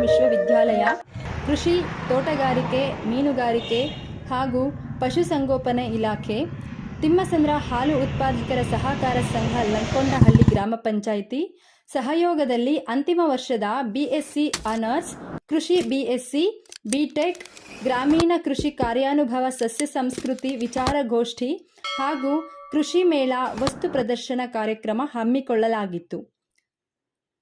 ವಿಶ್ವವಿದ್ಯಾಲಯ ಕೃಷಿ ತೋಟಗಾರಿಕೆ, ಮೀನುಗಾರಿಕೆ ಹಾಗೂ ಪಶುಸಂಗೋಪನೆ ಇಲಾಖೆ, ತಿಮ್ಮಸಂದ್ರ ಹಾಲು ಉತ್ಪಾದಕರ ಸಹಕಾರ ಸಂಘ ಲಂಕೊಂಡಹಳ್ಳಿ ಗ್ರಾಮ ಪಂಚಾಯಿತಿ. ಸಹಯೋಗದಲ್ಲಿ ಅಂತಿಮ ವರ್ಷದ ಬಿಎಸ್ಸಿ ಆನರ್ಸ್ ಕೃಷಿ ಬಿಎಸ್ಸಿ ಬಿಟೆಕ್ ಗ್ರಾಮೀಣ ಕೃಷಿ ಕಾರ್ಯಾನುಭವ ಸಸ್ಯ ಸಂಸ್ಕೃತಿ ವಿಚಾರಗೋಷ್ಠಿ ಹಾಗೂ ಕೃಷಿ ಮೇಳ ವಸ್ತು ಪ್ರದರ್ಶನ ಕಾರ್ಯಕ್ರಮ ಹಮ್ಮಿಕೊಳ್ಳಲಾಗಿತ್ತು.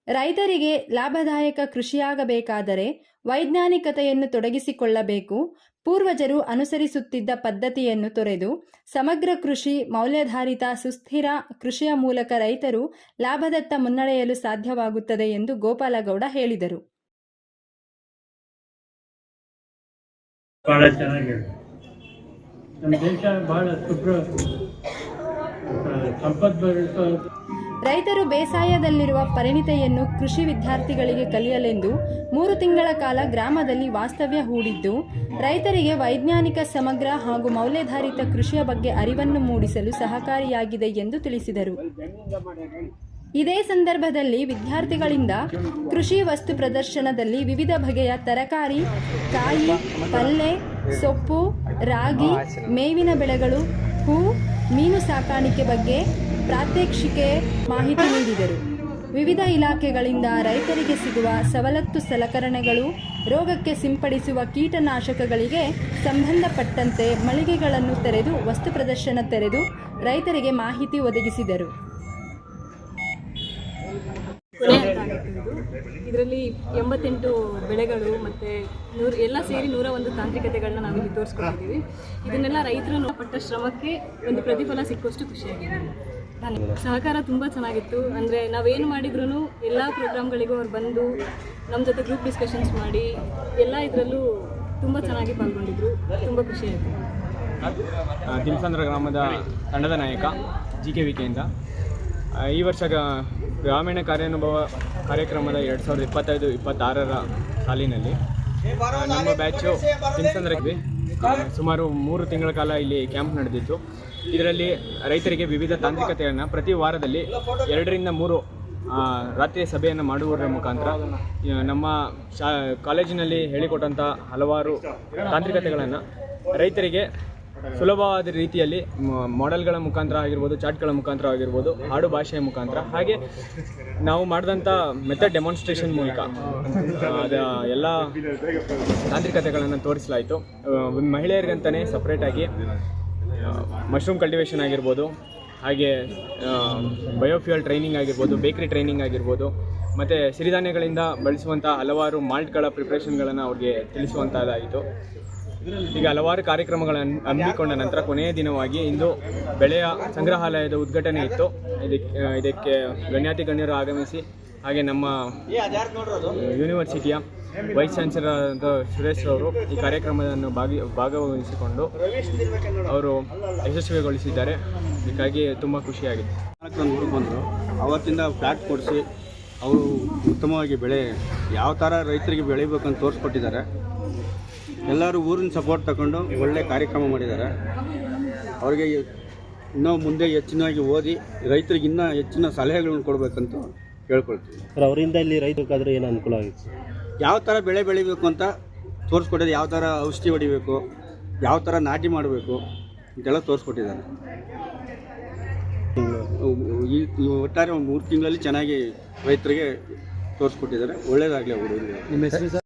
ರೈತರಿಗೆ ಲಾಭದಾಯಕ ಕೃಷಿಯಾಗಬೇಕಾದರೆ ವೈಜ್ಞಾನಿಕತೆಯನ್ನು ತೊಡಗಿಸಿಕೊಳ್ಳಬೇಕು. ಪೂರ್ವಜರು ಅನುಸರಿಸುತ್ತಿದ್ದ ಪದ್ಧತಿಯನ್ನು ತೊರೆದು ಸಮಗ್ರ ಕೃಷಿ, ಮೌಲ್ಯಾಧಾರಿತ ಸುಸ್ಥಿರ ಕೃಷಿಯ ಮೂಲಕ ರೈತರು ಲಾಭದತ್ತ ಮುನ್ನಡೆಯಲು ಸಾಧ್ಯವಾಗುತ್ತದೆ ಎಂದು ಗೋಪಾಲಗೌಡ ಹೇಳಿದರು. ನಮ್ಮ ದೇಶ ಬಹಳ ರೈತರು ಬೇಸಾಯದಲ್ಲಿರುವ ಪರಿಣಿತಿಯನ್ನು ಕೃಷಿ ವಿದ್ಯಾರ್ಥಿಗಳಿಗೆ ಕಲಿಯಲೆಂದು ಮೂರು ತಿಂಗಳ ಕಾಲ ಗ್ರಾಮದಲ್ಲಿ ವಾಸ್ತವ್ಯ ಹೂಡಿದ್ದು, ರೈತರಿಗೆ ವೈಜ್ಞಾನಿಕ ಸಮಗ್ರ ಹಾಗೂ ಮೌಲ್ಯಧಾರಿತ ಕೃಷಿಯ ಬಗ್ಗೆ ಅರಿವನ್ನು ಮೂಡಿಸಲು ಸಹಕಾರಿಯಾಗಿದೆ ಎಂದು ತಿಳಿಸಿದರು. ಇದೇ ಸಂದರ್ಭದಲ್ಲಿ ವಿದ್ಯಾರ್ಥಿಗಳಿಂದ ಕೃಷಿ ವಸ್ತು ಪ್ರದರ್ಶನದಲ್ಲಿ ವಿವಿಧ ಬಗೆಯ ತರಕಾರಿ, ಕಾಯಿ, ಪಲ್ಲೆ, ಸೊಪ್ಪು, ರಾಗಿ, ಮೇವಿನ ಬೆಳೆಗಳು, ಹೂ, ಮೀನು ಸಾಕಾಣಿಕೆ ಬಗ್ಗೆ ಪ್ರಾತ್ಯಕ್ಷಿಕೆ ಮಾಹಿತಿ ನೀಡಿದರು. ವಿವಿಧ ಇಲಾಖೆಗಳಿಂದ ರೈತರಿಗೆ ಸಿಗುವ ಸವಲತ್ತು ಸಲಕರಣೆಗಳು, ರೋಗಕ್ಕೆ ಸಿಂಪಡಿಸುವ ಕೀಟನಾಶಕಗಳಿಗೆ ಸಂಬಂಧಪಟ್ಟಂತೆ ಮಳಿಗೆಗಳನ್ನು ತೆರೆದು, ವಸ್ತು ಪ್ರದರ್ಶನ ತೆರೆದು ರೈತರಿಗೆ ಮಾಹಿತಿ ಒದಗಿಸಿದರು. ಇದರಲ್ಲಿ ಎಂಬತ್ತೆಂಟು ಬೆಳೆಗಳು ಮತ್ತು ನೂರು, ಎಲ್ಲ ಸೇರಿ ನೂರ ಒಂದು ತಾಂತ್ರಿಕತೆಗಳನ್ನ ನಾವಿಲ್ಲಿ ತೋರಿಸ್ಕೊಂಡಿದ್ದೀವಿ ಇದನ್ನೆಲ್ಲ ರೈತರು ಪಟ್ಟ ಶ್ರಮಕ್ಕೆ ಒಂದು ಪ್ರತಿಫಲ ಸಿಕ್ಕುವಷ್ಟು ಖುಷಿಯಾಗಿದೆ. ಸಹಕಾರ ತುಂಬ ಚೆನ್ನಾಗಿತ್ತು. ಅಂದರೆ ನಾವೇನು ಮಾಡಿದ್ರು ಎಲ್ಲ ಪ್ರೋಗ್ರಾಮ್ಗಳಿಗೂ ಅವ್ರು ಬಂದು ನಮ್ಮ ಜೊತೆ ಗ್ರೂಪ್ ಡಿಸ್ಕಷನ್ಸ್ ಮಾಡಿ ಎಲ್ಲ ಇದರಲ್ಲೂ ತುಂಬ ಚೆನ್ನಾಗಿ ಪಾಲ್ಗೊಂಡಿದ್ರು. ತುಂಬ ಖುಷಿ ಆಯ್ತು. ತಿಮ್ಸಂದ್ರ ಗ್ರಾಮದ ತಂಡದ ನಾಯಕ ಜಿ ಕೆ ವಿಕೆಯಿಂದ ಈ ವರ್ಷ ಗ್ರಾಮೀಣ ಕಾರ್ಯಾನುಭವ ಕಾರ್ಯಕ್ರಮದ ಎರಡು ಸಾವಿರದ ಇಪ್ಪತ್ತೈದು ಇಪ್ಪತ್ತಾರರ ಸಾಲಿನಲ್ಲಿ ನಮ್ಮ ಬ್ಯಾಚು ತಿಮ್ಸಂದ್ರಕ್ಕೆ ಆ, ಸುಮಾರು ಮೂರು ತಿಂಗಳ ಕಾಲ ಇಲ್ಲಿ ಕ್ಯಾಂಪ್ ನಡೆದಿತ್ತು. ಇದರಲ್ಲಿ ರೈತರಿಗೆ ವಿವಿಧ ತಾಂತ್ರಿಕತೆಗಳನ್ನು ಪ್ರತಿ ವಾರದಲ್ಲಿ ಎರಡರಿಂದ ಮೂರು ರಾತ್ರಿ ಸಭೆಯನ್ನು ಮಾಡುವುದರ ಮುಖಾಂತರ ನಮ್ಮ ಶಾ, ಕಾಲೇಜಿನಲ್ಲಿ ಹೇಳಿಕೊಟ್ಟಂಥ ಹಲವಾರು ತಾಂತ್ರಿಕತೆಗಳನ್ನು ರೈತರಿಗೆ ಸುಲಭವಾದ ರೀತಿಯಲ್ಲಿ ಮಾಡೆಲ್ಗಳ ಮುಖಾಂತರ ಆಗಿರ್ಬೋದು, ಚಾರ್ಟ್ಗಳ ಮುಖಾಂತರ ಆಗಿರ್ಬೋದು, ಹಾಡು ಭಾಷೆಯ ಮುಖಾಂತರ, ಹಾಗೆ ನಾವು ಮಾಡಿದಂಥ ಮೆಥಡ್ ಡೆಮಾನ್ಸ್ಟ್ರೇಷನ್ ಮೂಲಕ ಅದ ಎಲ್ಲ ತಾಂತ್ರಿಕತೆಗಳನ್ನು ತೋರಿಸಲಾಯಿತು. ಮಹಿಳೆಯರಿಗಂತಲೇ ಸಪ್ರೇಟಾಗಿ ಮಶ್ರೂಮ್ ಕಲ್ಟಿವೇಷನ್ ಆಗಿರ್ಬೋದು ಹಾಗೆ ಬಯೋಫ್ಯೂಯಲ್ ಟ್ರೈನಿಂಗ್ ಆಗಿರ್ಬೋದು ಬೇಕ್ರಿ ಟ್ರೈನಿಂಗ್ ಆಗಿರ್ಬೋದು ಮತ್ತು ಸಿರಿಧಾನ್ಯಗಳಿಂದ ಬಳಸುವಂಥ ಹಲವಾರು ಮಾಲ್ಟ್ಗಳ ಪ್ರಿಪ್ರೇಷನ್ಗಳನ್ನು ಅವ್ರಿಗೆ ತಿಳಿಸುವಂಥದ್ದಾಯಿತು ಈಗ ಹಲವಾರು ಕಾರ್ಯಕ್ರಮಗಳನ್ನು ಹಮ್ಮಿಕೊಂಡ ನಂತರ ಕೊನೆಯ ದಿನವಾಗಿ ಇಂದು ಬೆಳೆಯ ಸಂಗ್ರಹಾಲಯದ ಉದ್ಘಾಟನೆ ಇತ್ತು. ಇದಕ್ಕೆ ಇದಕ್ಕೆ ಗಣ್ಯಾತಿ ಗಣ್ಯರು ಆಗಮಿಸಿ ಹಾಗೆ ನಮ್ಮ ಯೂನಿವರ್ಸಿಟಿಯ ವೈಸ್ ಚಾನ್ಸಲರ್ ಆದ ಸುರೇಶ್ ಅವರು ಈ ಕಾರ್ಯಕ್ರಮವನ್ನು ಭಾಗಿ ಭಾಗವಹಿಸಿಕೊಂಡು ಅವರು ಯಶಸ್ವಿಗೊಳಿಸಿದ್ದಾರೆ. ಇದಕ್ಕಾಗಿ ತುಂಬ ಖುಷಿಯಾಗಿದೆ. ನಾಲ್ಕು ಊರಿಗೆ ಬಂದರು ಅವತ್ತಿಂದ ಫ್ಲ್ಯಾಟ್ ಕೊಡಿಸಿ ಅವರು ಉತ್ತಮವಾಗಿ ಬೆಳೆ ಯಾವ ಥರ ರೈತರಿಗೆ ಬೆಳಿಬೇಕಂತ ತೋರಿಸ್ಕೊಟ್ಟಿದ್ದಾರೆ. ಎಲ್ಲರೂ ಊರಿನ ಸಪೋರ್ಟ್ ತಗೊಂಡು ಒಳ್ಳೆ ಕಾರ್ಯಕ್ರಮ ಮಾಡಿದ್ದಾರೆ. ಅವರಿಗೆ ಇನ್ನೂ ಮುಂದೆ ಹೆಚ್ಚಿನಾಗಿ ಓದಿ ರೈತರಿಗೆ ಇನ್ನೂ ಹೆಚ್ಚಿನ ಸಲಹೆಗಳನ್ನು ಕೊಡಬೇಕಂತ ಕೇಳ್ಕೊಳ್ತೀವಿ ಸರ್ ಅವರಿಂದ ಇಲ್ಲಿ ರೈತರಿಗಾದ್ರೆ ಏನು ಅನುಕೂಲ ಆಗಿತ್ತು? ಯಾವ ಥರ ಬೆಳೆ ಬೆಳಿಬೇಕು ಅಂತ ತೋರಿಸ್ಕೊಟ್ಟಿದ್ದೆ ಯಾವ ಥರ ಔಷಧಿ ಹೊಡಿಬೇಕು, ಯಾವ ಥರ ನಾಟಿ ಮಾಡಬೇಕು ಇದೆಲ್ಲ ತೋರಿಸ್ಕೊಟ್ಟಿದ್ದಾನೆ ಈ ಒಟ್ಟಾರೆ ಒಂದು ಮೂರು ತಿಂಗಳಲ್ಲಿ ಚೆನ್ನಾಗಿ ರೈತರಿಗೆ ತೋರಿಸ್ಕೊಟ್ಟಿದ್ದಾರೆ. ಒಳ್ಳೇದಾಗಲಿ ಅವರು. ನಿಮ್ಮ ಹೆಸರು ಸರ್?